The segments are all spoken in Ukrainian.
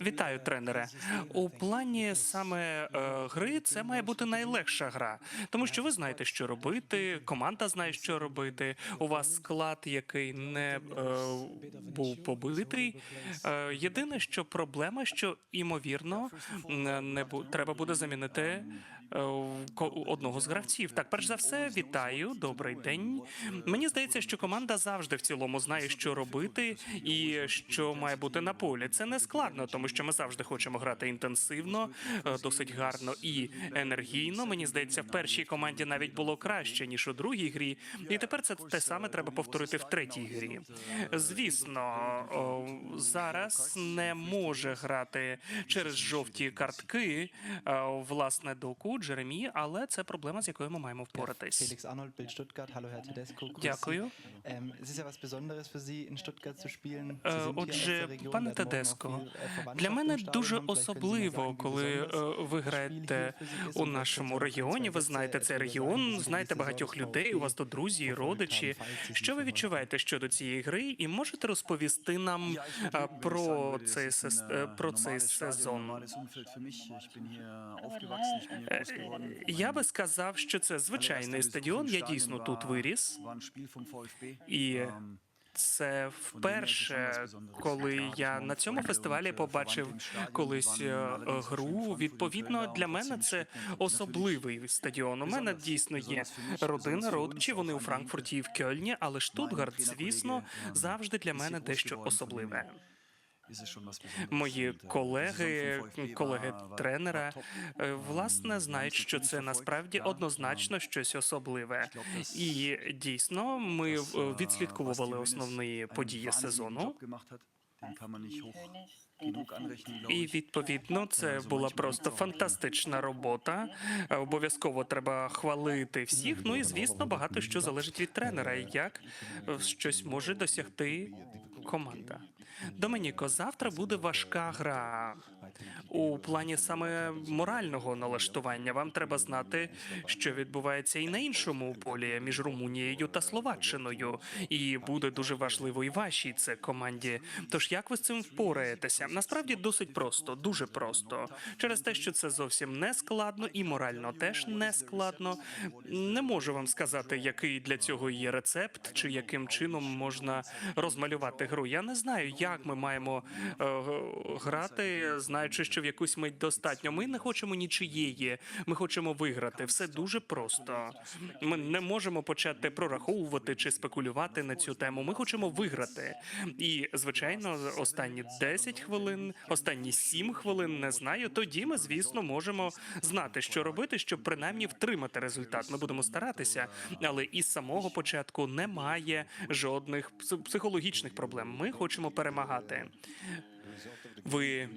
Вітаю, тренере. У плані саме е, гри це має бути найлегша гра, тому що ви знаєте, що робити. Команда знає, що робити. У вас склад, який не е, був побитий. Е, єдине, що проблема, що імовірно не, бу- треба буде замінити ко- одного з гравців. Так, перш за все, вітаю, добрий день. Мені здається, що команда завжди в цілому знає, що робити і що має бути на полі. Це не складно, тому що ми завжди хочемо грати інтенсивно, е, досить гарно і енергійно. Мені здається, в першій команді навіть було краще ніж у другій грі, і тепер це те саме треба повторити в третій грі. Звісно, зараз не може грати через жовті картки е, власне доку Джеремі, але це проблема, з якою ми маємо впоратись. Felix Arnold, Bild Stuttgart. Hallo, Herr Tedesco. Дякую. Ähm, es ist ja was Besonderes für Sie, in Stuttgart zu spielen. Sie Е, sind hier aus Отже, пане Тедеско, äh, для мене дуже особливо, коли е, ви граєте у нашому регіоні. Ви знаєте цей регіон, знаєте багатьох людей. У вас тут друзі, і родичі. Що ви відчуваєте щодо цієї гри, і можете розповісти нам е, про цей е, про цей сезон? Я би сказав, що це звичайний стадіон. Я дійсно тут виріс. І це вперше, коли я на цьому фестивалі побачив колись е, гру. Відповідно, для мене це особливий стадіон. У мене дійсно є родина, родичі. Вони у Франкфурті і в Кьольні, але Штутгарт, звісно, завжди для мене дещо особливе. Мої колеги, колеги тренера, е, власне, знають, що це насправді однозначно щось особливе. І дійсно, ми е, відслідковували основні події сезону. І відповідно це була просто фантастична робота. Е, Обов'язково треба хвалити всіх. Ну і звісно, багато що залежить від тренера, як е, щось може досягти команда. Доменіко, завтра буде важка гра. У плані саме морального налаштування вам треба знати, що відбувається і на іншому полі між Румунією та Словаччиною, і буде дуже важливо і вашій це команді. Тож як ви з цим впораєтеся? Насправді досить просто, дуже просто. Через те, що це зовсім не складно і морально теж не складно. Не можу вам сказати, який для цього є рецепт, чи яким чином можна розмалювати гру. Я не знаю, як ми маємо е, грати, знаючи, що в якусь мить достатньо. Ми не хочемо нічиєї, ми хочемо виграти. Все дуже просто. Ми не можемо почати прораховувати чи спекулювати на цю тему. Ми хочемо виграти. І звичайно, останні 10 хвилин, останні 7 хвилин не знаю. Тоді ми, звісно, можемо знати, що робити, щоб принаймні втримати результат. Ми будемо старатися, але із самого початку немає жодних психологічних проблем. Ми хочемо перемагати. Ви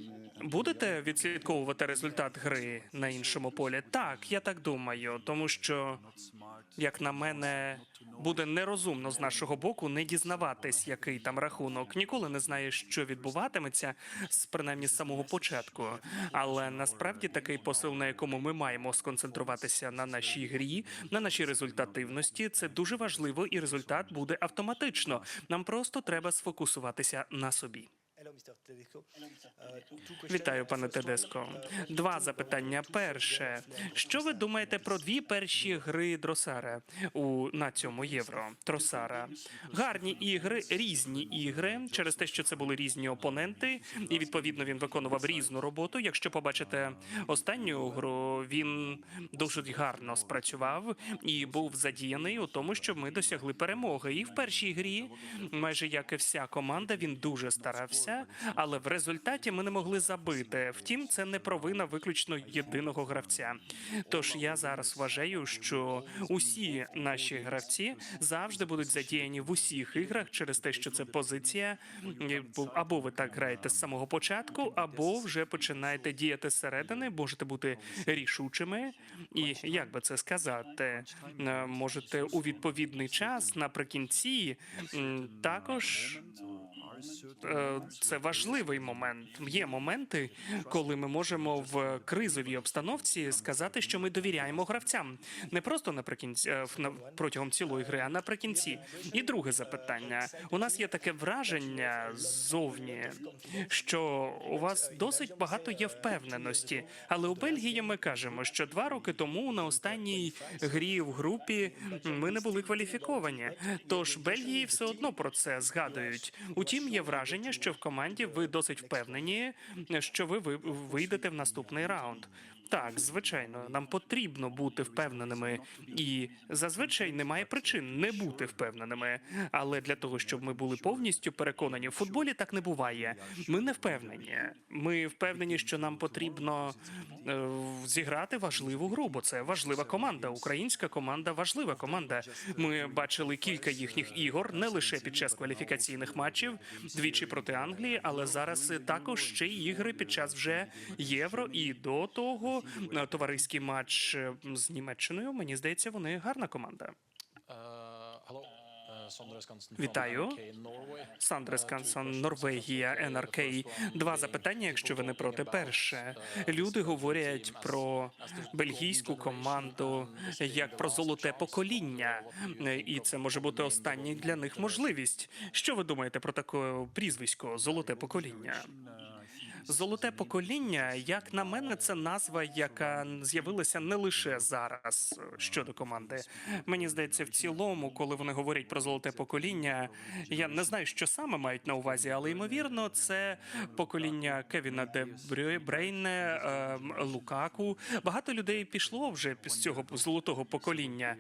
будете відслідковувати результат гри на іншому полі? Так, я так думаю, тому що, як на мене, буде нерозумно з нашого боку не дізнаватись, який там рахунок. Ніколи не знаєш, що відбуватиметься з принаймні з самого початку. Але насправді такий посил, на якому ми маємо сконцентруватися на нашій грі, на нашій результативності, це дуже важливо, і результат буде автоматично. Нам просто треба сфокусуватися на собі. Вітаю, пане Тедеско. Два запитання. Перше, що ви думаєте про дві перші гри Дросара у на цьому євро? Тросара гарні ігри, різні ігри через те, що це були різні опоненти, і відповідно він виконував різну роботу. Якщо побачите останню гру, він дуже гарно спрацював і був задіяний у тому, щоб ми досягли перемоги. І в першій грі, майже як і вся команда, він дуже старався, але в результаті ми не могли забити. Втім, це не провина виключно єдиного гравця. Тож я зараз вважаю, що усі наші гравці завжди будуть задіяні в усіх іграх через те, що це позиція. Або ви так граєте з самого початку, або вже починаєте діяти зсередини, можете бути рішучими. І як би це сказати, е, можете у відповідний час наприкінці також це важливий момент. Є моменти, коли ми можемо в кризовій обстановці сказати, що ми довіряємо гравцям не просто наприкінці е, протягом цілої гри, а наприкінці. І друге запитання: у нас є таке враження ззовні, що у вас досить багато є впевненості. Але у Бельгії ми кажемо, що два роки тому на останній грі в групі ми не були кваліфіковані. Тож Бельгії все одно про це згадують. Утім, є враження, що в команді ви досить впевнені, що ви- вийдете в наступний раунд. Так, звичайно, нам потрібно бути впевненими, і зазвичай немає причин не бути впевненими. Але для того, щоб ми були повністю переконані, в футболі так не буває. Ми не впевнені. Ми впевнені, що нам потрібно е, зіграти важливу гру, бо це важлива команда. Українська команда важлива команда. Ми бачили кілька їхніх ігор не лише під час кваліфікаційних матчів, двічі проти Англії, але зараз також ще й ігри під час вже євро. І до того е, товариський матч е, з Німеччиною. Мені здається, вони гарна команда. Вітаю. Сандре Скансон, Норвегія, НРК. Два запитання, якщо ви не проти. Перше, люди говорять про бельгійську команду як про золоте покоління, і це може бути остання для них можливість. Що ви думаєте про таке прізвисько золоте покоління? Золоте покоління, як на мене, це назва, яка з'явилася не лише зараз щодо команди. Мені здається, в цілому, коли вони говорять про золоте покоління, я не знаю, що саме мають на увазі, але ймовірно, це покоління Кевіна Де Брейне, ем, Лукаку. Багато людей пішло вже з цього золотого покоління.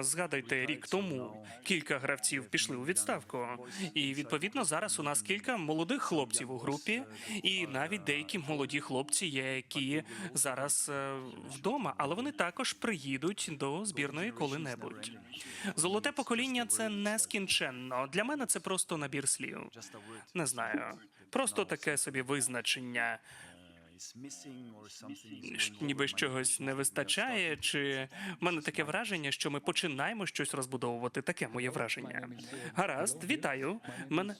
Згадайте, рік тому кілька гравців пішли у відставку, і відповідно зараз у нас кілька молодих хлопців у групі, і навіть деякі молоді хлопці є, які зараз е, вдома, але вони також приїдуть до збірної коли-небудь. Золоте покоління це нескінченно. Для мене це просто набір слів. Не знаю, просто таке собі визначення. Ніби чогось не вистачає, чи в мене таке враження, що ми починаємо щось розбудовувати. Таке моє враження. Гаразд, вітаю. Мене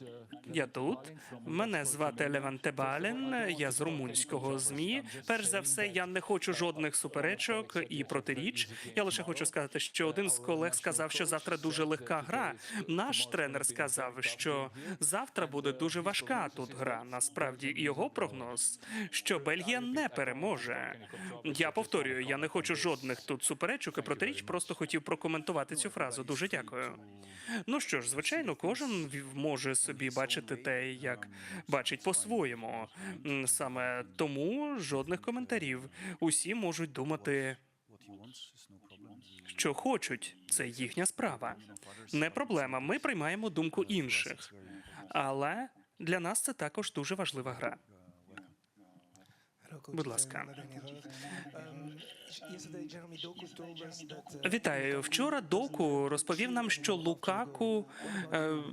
я тут. Мене звати Леванте Бален. Я з румунського змі. Перш за все, я не хочу жодних суперечок і протиріч. Я лише хочу сказати, що один з колег сказав, що завтра дуже легка гра. Наш тренер сказав, що завтра буде дуже важка тут гра. Насправді, і його прогноз, що Бельгія не переможе. Я повторюю, я не хочу жодних тут суперечок і протиріч. Просто хотів прокоментувати цю фразу. Дуже дякую. Ну що ж, звичайно, кожен може собі бачити те, як бачить по-своєму. Саме тому жодних коментарів. Усі можуть думати, що хочуть. Це їхня справа. Не проблема. Ми приймаємо думку інших. Але для нас це також дуже важлива гра. Будь ласка. Вітаю. Вчора доку розповів нам, що Лукаку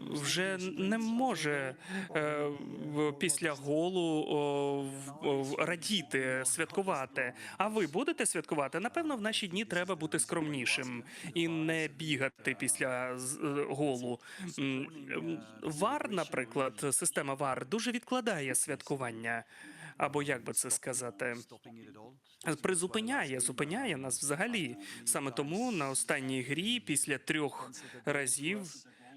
вже не може після голу радіти, святкувати. А ви будете святкувати? Напевно, в наші дні треба бути скромнішим і не бігати після е, голу. Вар, наприклад, система Вар дуже відкладає святкування. Або як би це сказати, призупиняє, зупиняє нас взагалі. Саме тому на останній грі, після трьох разів,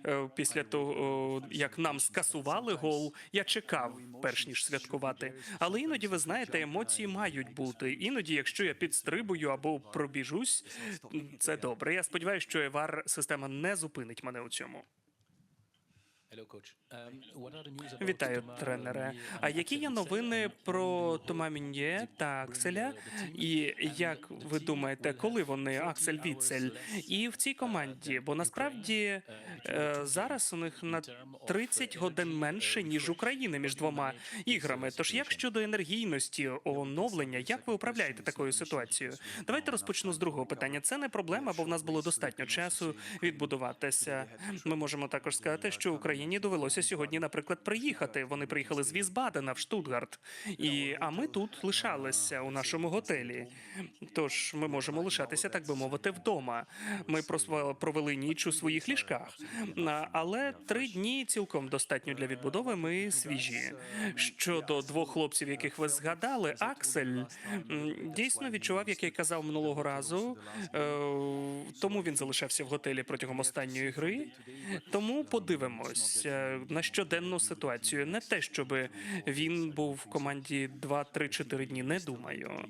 е, після того як нам скасували гол, я чекав, перш ніж святкувати. Але іноді ви знаєте, емоції мають бути. Іноді, якщо я підстрибую або пробіжусь, це добре. Я сподіваюся, що Евар система не зупинить мене у цьому. Вітаю, тренере. А які є новини про Тома Мін'є та Акселя? І як ви думаєте, коли вони Аксель Віцель і в цій команді? Бо насправді е, зараз у них на 30 годин менше ніж України між двома іграми. Тож як щодо енергійності, оновлення, як ви управляєте такою ситуацією? Давайте розпочну з другого питання. Це не проблема, бо в нас було достатньо часу відбудуватися. Ми можемо також сказати, що українці Україні довелося сьогодні, наприклад, приїхати. Вони приїхали з Візбадена в Штутгарт, і а ми тут лишалися у нашому готелі. Тож ми можемо лишатися, так би мовити, вдома. Ми прос- провели ніч у своїх ліжках, але три дні цілком достатньо для відбудови. Ми свіжі. Щодо двох хлопців, яких ви згадали, Аксель дійсно відчував, як я казав минулого разу. е, Тому він залишався в готелі протягом останньої гри. Тому подивимось е, на щоденну ситуацію. Не те, щоб він був в команді 2-3-4 дні. Не думаю.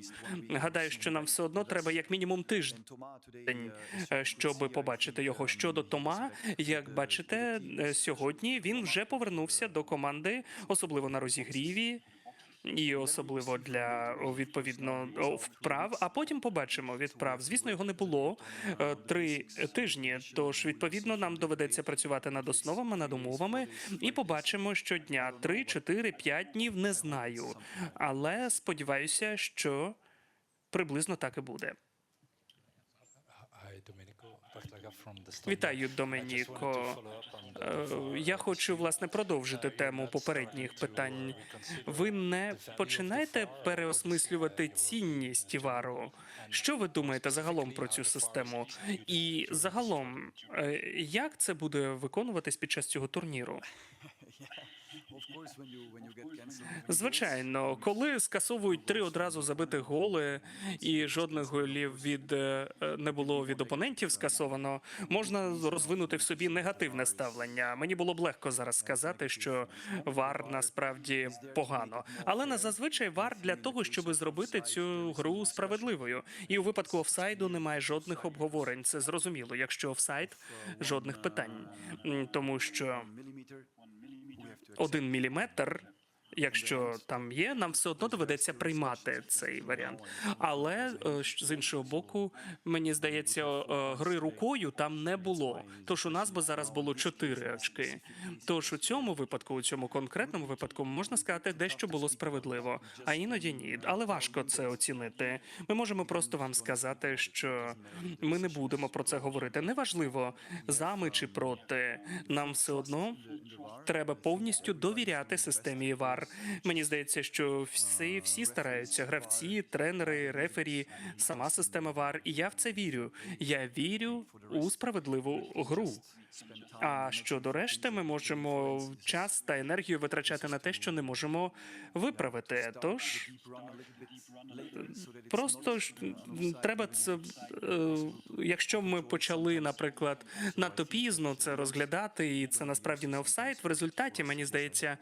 Гадаю, що нам все одно треба як мінімум тиждень. е, Щоб побачити його щодо Тома, як бачите, е, сьогодні він вже повернувся до команди, особливо на розігріві. І особливо для відповідно вправ. А потім побачимо відправ. Звісно, його не було е, три тижні. Тож відповідно нам доведеться працювати над основами, над умовами, і побачимо щодня три, чотири, п'ять днів. Не знаю, але сподіваюся, що приблизно так і буде. Вітаю, Доменіко. Е, Я хочу власне продовжити тему попередніх питань. Ви не починаєте переосмислювати цінність вару? Що ви думаєте загалом про цю систему? І загалом, е, як це буде виконуватись під час цього турніру? Звичайно, коли скасовують три одразу забитих голи, і жодних голів від е, не було від опонентів скасовано, можна розвинути в собі негативне ставлення. Мені було б легко зараз сказати, що вар насправді погано, але на зазвичай вар для того, щоб зробити цю гру справедливою. І у випадку офсайду немає жодних обговорень. Це зрозуміло. Якщо офсайд, жодних питань, тому що один міліметр. Якщо там є, нам все одно доведеться приймати цей варіант. Але е, з іншого боку, мені здається, е, гри рукою там не було. Тож у нас би зараз було чотири очки. Тож у цьому випадку, у цьому конкретному випадку, можна сказати, дещо було справедливо, а іноді ні. Але важко це оцінити. Ми можемо просто вам сказати, що ми не будемо про це говорити. Неважливо, за ми чи проти. Нам все одно треба повністю довіряти системі ВАР. Мені здається, що всі, всі стараються: гравці, тренери, рефері, сама система ВАР. І я в це вірю. Я вірю у справедливу гру. А щодо решти, ми можемо час та енергію витрачати на те, що не можемо виправити. Тож просто треба це. е, Якщо ми почали, наприклад, надто пізно це розглядати, і це насправді не офсайд, в результаті мені здається,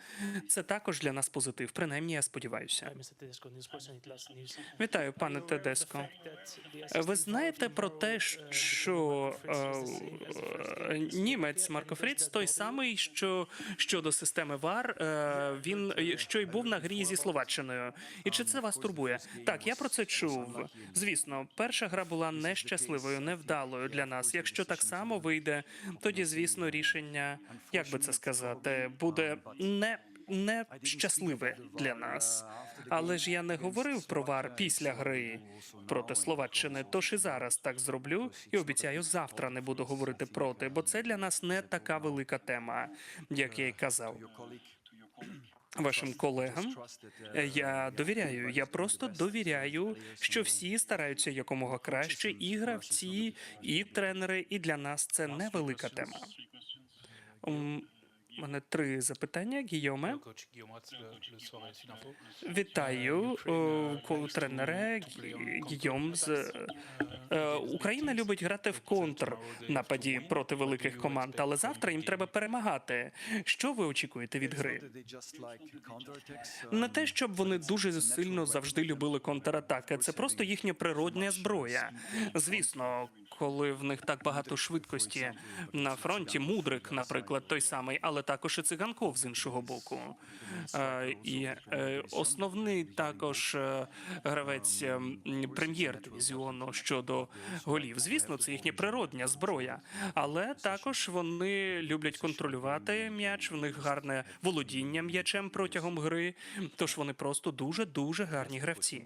це також для нас позитив. Принаймні, я сподіваюся. Вітаю, пане Тедеско. Ви знаєте про те, що е, німець Марко Фріц той самий, що щодо системи ВАР, е, він е, що й був на грі зі Словаччиною. І чи це вас турбує? Так, я про це чув. Звісно, перша гра була нещасливою, невдалою для нас. Якщо так само вийде, тоді звісно рішення, як би це сказати, буде не. Не щасливе для нас, але ж я не говорив про вар після гри проти Словаччини. Тож і зараз так зроблю, і обіцяю, завтра не буду говорити проти, бо це для нас не така велика тема, як я й казав. Вашим колегам я довіряю. Я просто довіряю, що всі стараються якомога краще, і гравці, і тренери, і для нас це невелика тема. Мене три запитання. Гійоме. Вітаю, ко- тренере Гійом з Е, Україна любить грати в контр нападі проти великих команд, але завтра їм треба перемагати. Що ви очікуєте від гри? Не те, щоб вони дуже сильно завжди любили контратаки. Це просто їхня природня зброя. Звісно, коли в них так багато швидкості на фронті, мудрик, наприклад, той самий, але також і циганков з іншого боку. Е, І е, основний також е, гравець е, прем'єр-дивізіону щодо голів. Звісно, це їхня природня зброя, але також вони люблять контролювати м'яч. В них гарне володіння м'ячем протягом гри. Тож вони просто дуже дуже гарні гравці.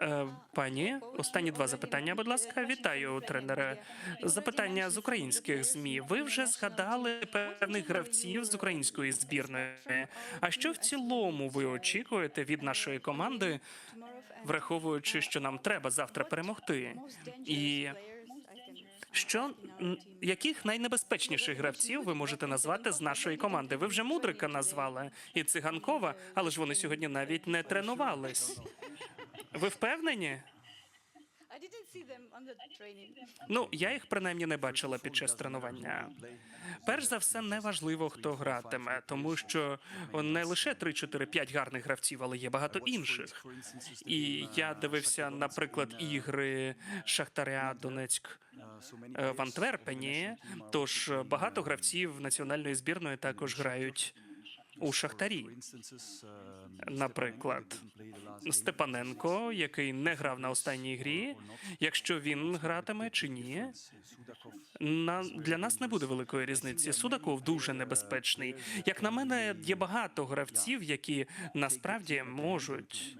Е, Пані, останні два запитання, будь ласка. Вітаю, тренере. Запитання з українських змі. Ви вже згадали певних гравців з української збірної. А що в цілому ви очікуєте від нашої команди, враховуючи, що нам треба завтра перемогти? І що яких найнебезпечніших гравців ви можете назвати з нашої команди? Ви вже мудрика назвали і циганкова, але ж вони сьогодні навіть не тренувались. Ви впевнені? Ну, я їх принаймні не бачила під час тренування. Перш за все, не важливо, хто гратиме, тому що не лише 3, 4, 5 гарних гравців, але є багато інших. І я дивився, наприклад, ігри Шахтаря Донецьк е, в Антверпені. Тож багато гравців національної збірної також грають у Шахтарі. Наприклад, Степаненко, який не грав на останній грі, якщо він гратиме чи ні, на для нас не буде великої різниці. Судаков дуже небезпечний. Як на мене, є багато гравців, які насправді можуть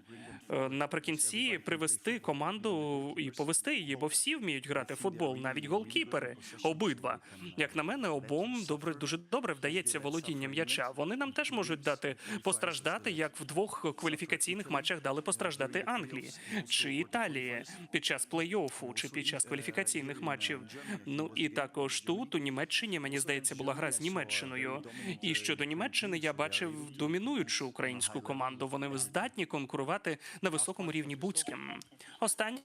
наприкінці привести команду і повести її, бо всі вміють грати в футбол, навіть голкіпери, обидва. Як на мене, обом добре дуже добре вдається володіння м'яча. Вони нам теж можуть дати постраждати, як в двох кваліфікаційних матчах дали постраждати Англії чи Італії під час плей-оффу чи під час кваліфікаційних матчів. Ну і також тут у Німеччині мені здається була гра з Німеччиною. І щодо Німеччини я бачив домінуючу українську команду. Вони здатні конкурувати на високому рівні будь-ким. Останнє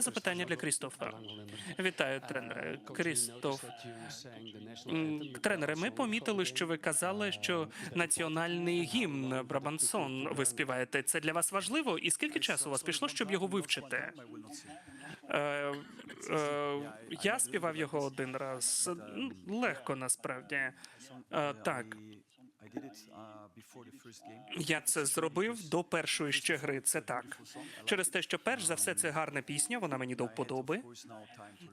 запитання для Крістофа. Вітаю, тренере. Крістоф. Тренере, ми помітили, що ви казали, що національний гімн Брабансон ви співаєте. Це для вас важливо? І скільки часу у вас пішло, щоб його вивчити? Е, е, я співав його один раз. Легко насправді. Е, так, я це зробив до першої ще гри. Це так. Через те, що перш за все це гарна пісня, вона мені до вподоби.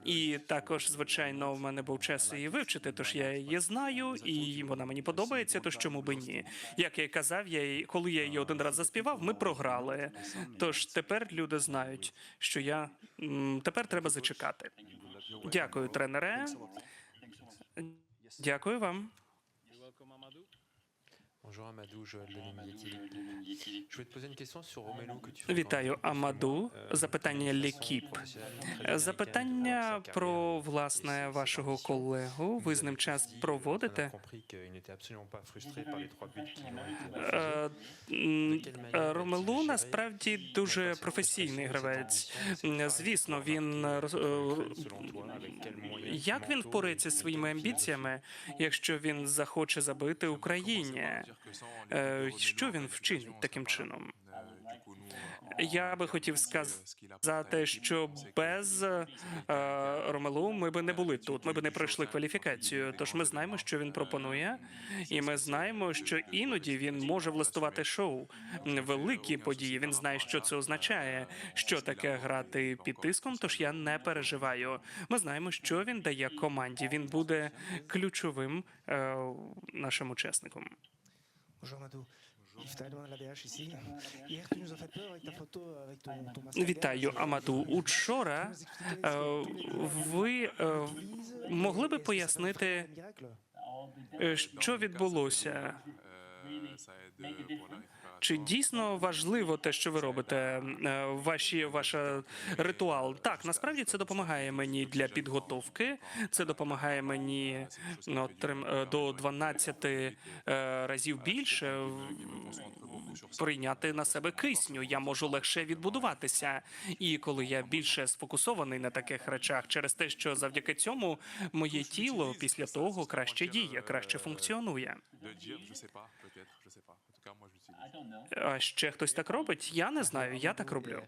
І також, звичайно, в мене був час її вивчити, тож я її знаю, і вона мені подобається, тож чому би ні. Як я й казав, я коли я її один раз заспівав, ми програли. Тож тепер люди знають, що я тепер треба зачекати. Дякую, тренере. Дякую вам. Bonjour Amadou, Joël. Je voulais te poser une question sur Romelu que tu Вітаю, Амаду. Запитання Лікіп. Запитання про власне вашого колегу. Ви з ним час проводите? Ромелу насправді дуже професійний гравець. Звісно, він е, як він впорається своїми амбіціями, якщо він захоче забити Україні? Е, Що він вчинить таким чином? Я би хотів сказати, що без е, Ромелу ми би не були тут. Ми би не пройшли кваліфікацію. Тож ми знаємо, що він пропонує, і ми знаємо, що іноді він може влаштувати шоу, великі події. Він знає, що це означає, що таке грати під тиском. Тож я не переживаю. Ми знаємо, що він дає команді. Він буде ключовим е, нашим учасником. Вітаю, Амаду. Учора. е, ви е, могли би пояснити, е, що відбулося? Чи дійсно важливо те, що ви робите? е, Ваші ваша ритуал? Так, насправді це допомагає мені для підготовки. Це допомагає мені ну, отрим- е, до 12 е, разів більше прийняти на себе кисню. Я можу легше відбудуватися. І коли я більше сфокусований на таких речах, через те, що завдяки цьому моє тіло після того краще діє, краще функціонує. А ще хтось так робить? Я не знаю. Я так роблю.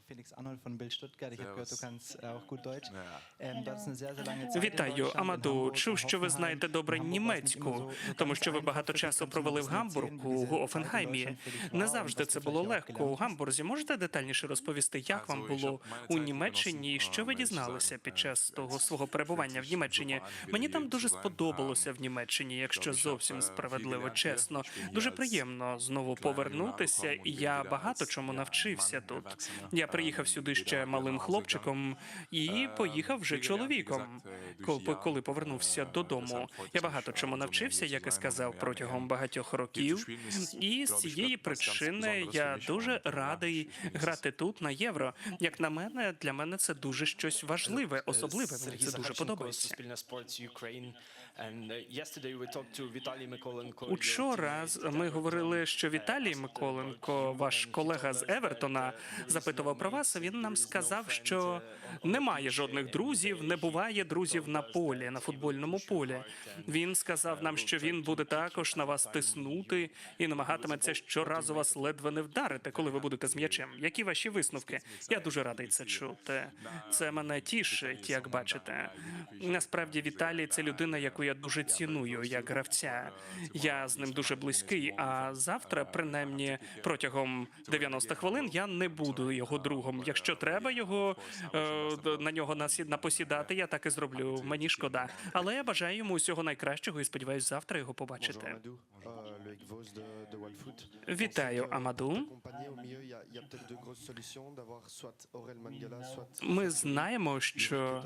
Sehr lange Zeit in Вітаю, Амаду. Чув, що ви знаєте добре німецьку, тому що ви багато часу провели в Гамбургу, в dich Не завжди це було легко у Гамбурзі. Можете детальніше розповісти, як вам було у Німеччині і що ви дізналися під час того свого перебування в Німеччині? Мені там дуже сподобалося в Німеччині, якщо зовсім справедливо, чесно. Дуже приємно знову повернутися, і я багато чому навчився тут. Я приїхав сюди ще малим хлопчиком і поїхав вже чоловіком. Коли повернувся додому, я багато чому навчився, як і сказав, протягом багатьох років. І з цієї причини я дуже радий грати тут на євро. Як на мене, для мене це дуже щось важливе, особливе. Мені це дуже подобається. Учора з- ми говорили, що Віталій Миколенко, ваш колега з Евертона, запитував про вас. Він нам сказав, що немає жодних друзів, не буває друзів на полі, на футбольному полі. Він сказав нам, що він буде також на вас тиснути і намагатиметься щоразу вас ледве не вдарити, коли ви будете з м'ячем. Які ваші висновки? Я дуже радий це чути. Це мене тішить, як бачите. Насправді, Віталій це людина, яку я дуже ціную як гравця. Я з ним дуже близький. А завтра, принаймні, протягом 90 хвилин, я не буду його другом. Якщо треба його е, на нього напосідати, я так і зроблю. Мені шкода. Але я бажаю йому усього найкращого і сподіваюся завтра його побачити. Вітаю, Амаду. Ми знаємо, що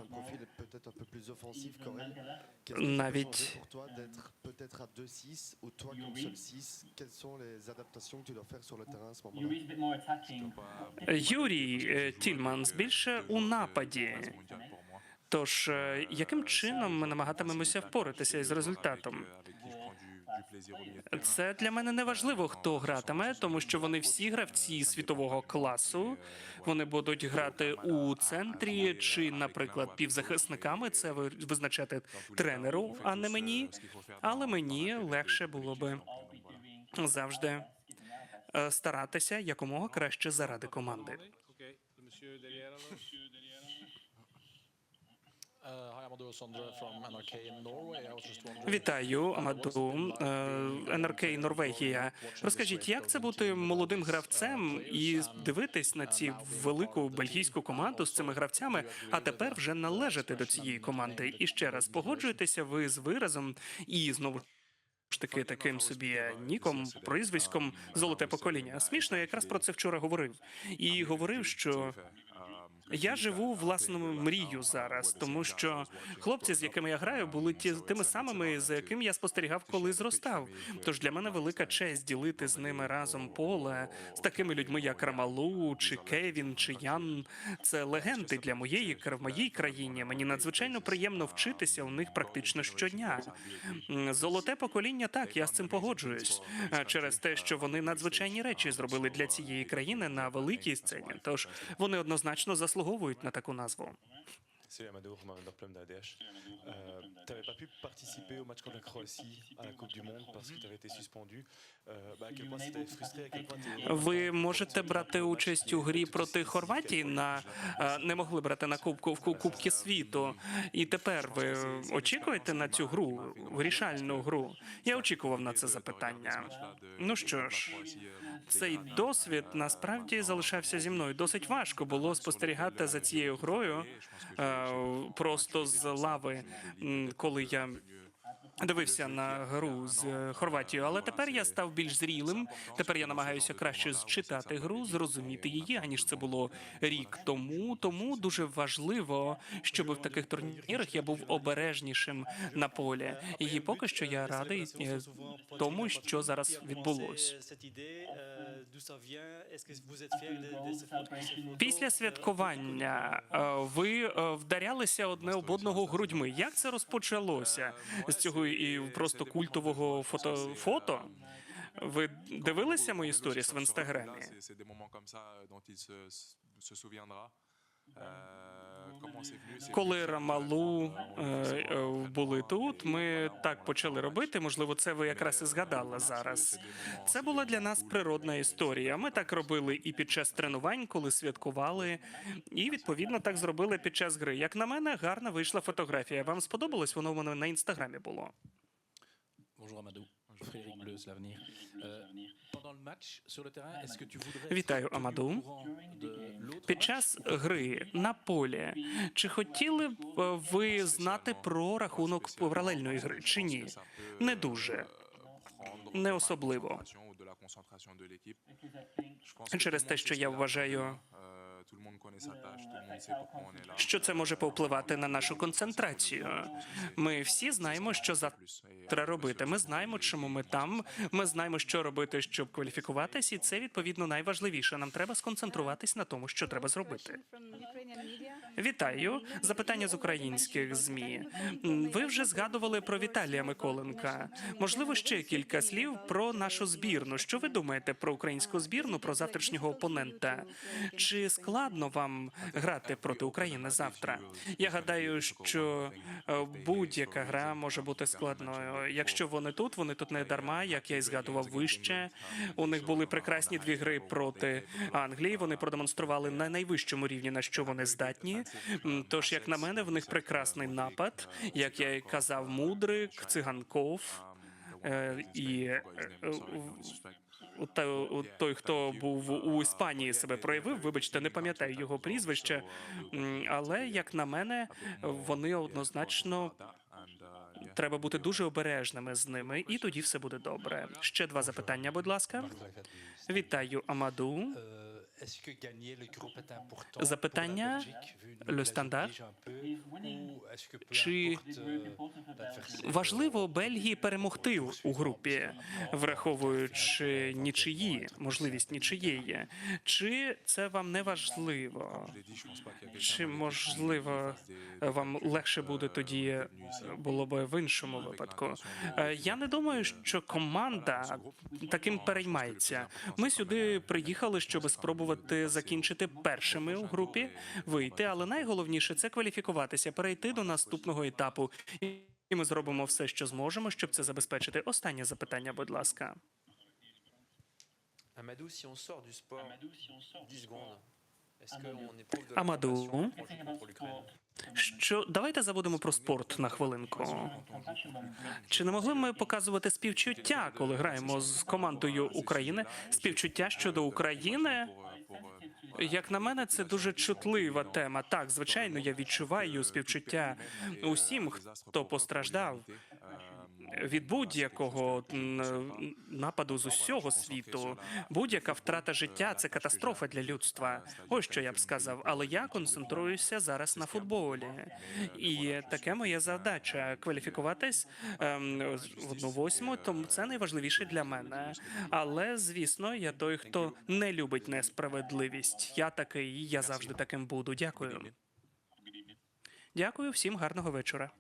un Навіть- changer pour toi d'être peut-être à 2-6 ou toi comme seul 6 Quelles sont les adaptations que tu dois faire sur le terrain à ce moment-là Юрій е, Тільманс більше у нападі. Тож е, яким чином ми намагатимемося впоратися із результатом? Це для мене не важливо, хто гратиме, тому що вони всі гравці світового класу. Вони будуть грати у центрі чи, наприклад, півзахисниками. Це визначати тренеру, а не мені. Але мені легше було би завжди е, старатися якомога краще заради команди. Вітаю, Амаду, е, НРК Норвегія. Розкажіть, як це бути молодим гравцем і дивитись на ці велику бельгійську команду з цими гравцями, а тепер вже належати до цієї команди? І ще раз погоджуєтеся ви з виразом і знову. ж Таки, таким собі ніком, прізвиськом золоте покоління. Смішно, я якраз про це вчора говорив. І говорив, що я живу власну мрію зараз, тому що хлопці, з якими я граю, були ті тими самими, за яким я спостерігав, коли зростав. Тож для мене велика честь ділити з ними разом поле з такими людьми, як Рамалу, чи Кевін, чи Ян. Це легенди для моєї в моїй країні. Мені надзвичайно приємно вчитися у них практично щодня. Золоте покоління, так я з цим погоджуюсь через те, що вони надзвичайні речі зробили для цієї країни на великій сцені. Тож вони однозначно заслуговують на таку назву. Salut Amadou, Romain Vanderplum d'ADH. Euh, tu n'avais pas pu participer au match contre la Croatie à la Coupe du Monde parce que tu avais été suspendu. Euh, bah, à quel point c'était frustré, à quel point Ви можете брати участь у грі проти Хорватії на е, не могли брати на кубку в Кубки світу. І тепер ви очікуєте на цю гру, вирішальну гру? Я очікував на це запитання. Ну що ж, цей досвід насправді залишався зі мною. Досить важко було спостерігати за цією грою. Е, просто з лави, коли я. Дивився на гру з е, Хорватією, але тепер я став більш зрілим. Тепер я намагаюся краще зчитати гру, зрозуміти її, аніж це було рік тому. Тому дуже важливо, щоб в таких турнірах я був обережнішим на полі. І поки що я радий е, тому, що зараз відбулось. Після святкування е, ви вдарялися одне об одного грудьми. Як це розпочалося з цього і просто культового фото фото? Ви дивилися мої сторіс в інстаграмі? Коли Рамалу е, е, були тут, ми так почали робити. Можливо, це ви якраз і згадали зараз. Це була для нас природна історія. Ми так робили і під час тренувань, коли святкували, і відповідно так зробили під час гри. Як на мене, гарна вийшла фотографія. Вам сподобалось? Воно в мене на інстаграмі було. Bonjour Amadou. Frédéric Bleuze, l'avenir. Euh, pendant le match, sur le terrain, est-ce que tu voudrais Вітаю, Амаду. Під час гри на полі чи хотіли б е, ви знати про рахунок паралельної гри чи ні? Не дуже. Не особливо. Через те, що я вважаю, що це може повпливати на нашу концентрацію. Ми всі знаємо, що завтра робити. Ми знаємо, чому ми там. Ми знаємо, що робити, щоб кваліфікуватись, і це відповідно найважливіше. Нам треба сконцентруватись на тому, що треба зробити. Вітаю. Запитання з українських змі. Ви вже згадували про Віталія Миколенка. Можливо, ще кілька слів про нашу збірну. Що ви думаєте про українську збірну, про завтрашнього опонента? Чи складно вам грати проти України завтра? Я гадаю, що е, будь-яка гра може бути складною. Якщо вони тут, вони тут не дарма, як я і згадував вище. У них були прекрасні дві гри проти Англії. Вони продемонстрували на найвищому рівні, на що вони здатні. Тож, як на мене, в них прекрасний напад, як я і казав, мудрик, циганков. Е, і е, та- той, хто був у Іспанії, себе проявив. Вибачте, не пам'ятаю його прізвище, але як на мене, вони однозначно треба бути дуже обережними з ними, і тоді все буде добре. Ще два запитання, будь ласка. Вітаю, Амаду. Запитання peu Чи euh, Важливо Бельгії перемогти у групі, враховуючи нічиї, можливість нічиєї. Чи це вам не важливо? Чи можливо вам легше буде тоді було б в іншому випадку? Е, Я не думаю, що команда таким переймається. Ми сюди приїхали, щоб спробувати закінчити першими у групі, вийти, але найголовніше це кваліфікуватися, перейти до наступного етапу. І ми зробимо все, що зможемо, щоб це забезпечити. Останнє запитання, будь ласка. Амаду, si on sort du sport 10 secondes, est-ce qu'on éprouve de la Amadou. pour l'Ukraine Що давайте забудемо про спорт на хвилинку. Чи не могли ми показувати співчуття, коли граємо з командою України? Співчуття щодо України? Як на мене, це дуже чутлива тема. Так, звичайно, я відчуваю співчуття усім, хто постраждав від будь-якого нападу з усього світу. Будь-яка втрата життя це катастрофа для людства. Ось що я б сказав. Але я концентруюся зараз на футболі, і таке моя задача кваліфікуватись ем, в одну восьму. Тому це найважливіше для мене. Але звісно, я той, хто не любить несправедливість. Я такий, я завжди таким буду. Дякую. Дякую всім гарного вечора.